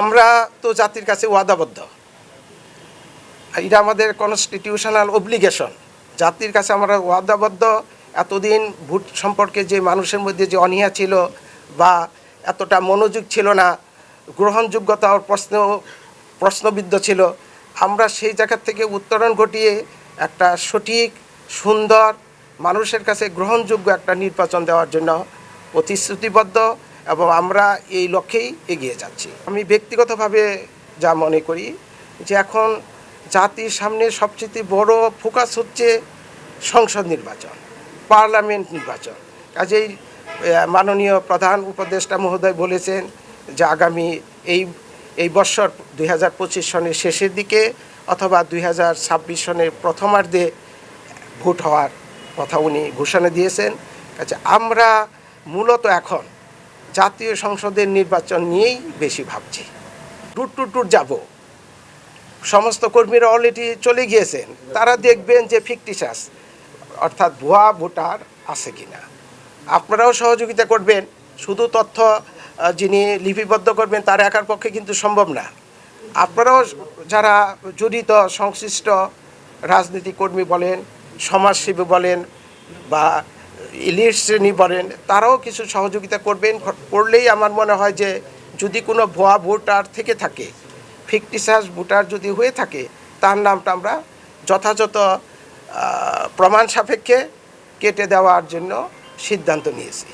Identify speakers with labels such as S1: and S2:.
S1: আমরা তো জাতির কাছে ওয়াদাবদ্ধ। এটা আমাদের কনস্টিটিউশনাল অব্লিগেশন জাতির কাছে আমরা ওয়াদাবদ্ধ। এতদিন ভোট সম্পর্কে যে মানুষের মধ্যে যে অনীহা ছিল বা এতটা মনোযোগ ছিল না, গ্রহণযোগ্যতা প্রশ্ন, প্রশ্নবিদ্ধ ছিল, আমরা সেই জায়গা থেকে উত্তরণ ঘটিয়ে একটা সঠিক, সুন্দর, মানুষের কাছে গ্রহণযোগ্য একটা নির্বাচন দেওয়ার জন্য প্রতিশ্রুতিবদ্ধ এবং আমরা এই লক্ষ্যেই এগিয়ে যাচ্ছি। আমি ব্যক্তিগতভাবে যা মনে করি যে এখন জাতির সামনে সবচেয়ে বড় ফোকাস হচ্ছে সংসদ নির্বাচন, পার্লামেন্ট নির্বাচন। কাজেই মাননীয় প্রধান উপদেষ্টা মহোদয় বলেছেন যে আগামী এই এই বছর দুই হাজার পঁচিশ সনের শেষের দিকে অথবা দুই হাজার ছাব্বিশ সনের প্রথমার্ধে ভোট হওয়ার কথা উনি ঘোষণা দিয়েছেন। কাজে আমরা মূলত এখন জাতীয় সংসদের নির্বাচন নিয়েই বেশি ভাবছি। টুর টুর টুর যাব। সমস্ত কর্মীরা অলরেডি চলে গিয়েছেন। তারা দেখবেন যে ফিকটিসাস অর্থাৎ ভুয়া ভোটার আছে কিনা। আপনারাও সহযোগিতা করবেন। শুধু তথ্য যিনি লিপিবদ্ধ করবেন তার একার পক্ষে কিন্তু সম্ভব না। আপনারাও যারা জড়িত, সংশ্লিষ্ট রাজনীতি কর্মী বলেন, সমাজসেবী বলেন বা ইলিট শ্রেণি বলেন, তারাও কিছু সহযোগিতা করবেন। করলেই আমার মনে হয় যে যদি কোনো ভুয়া ভোটার থেকে থাকে ফিকটিসাস ভোটার যদি হয়ে থাকে, তার নামটা আমরা যথাযথ প্রমাণ সাপেক্ষে কেটে দেওয়ার জন্য সিদ্ধান্ত নিয়েছি।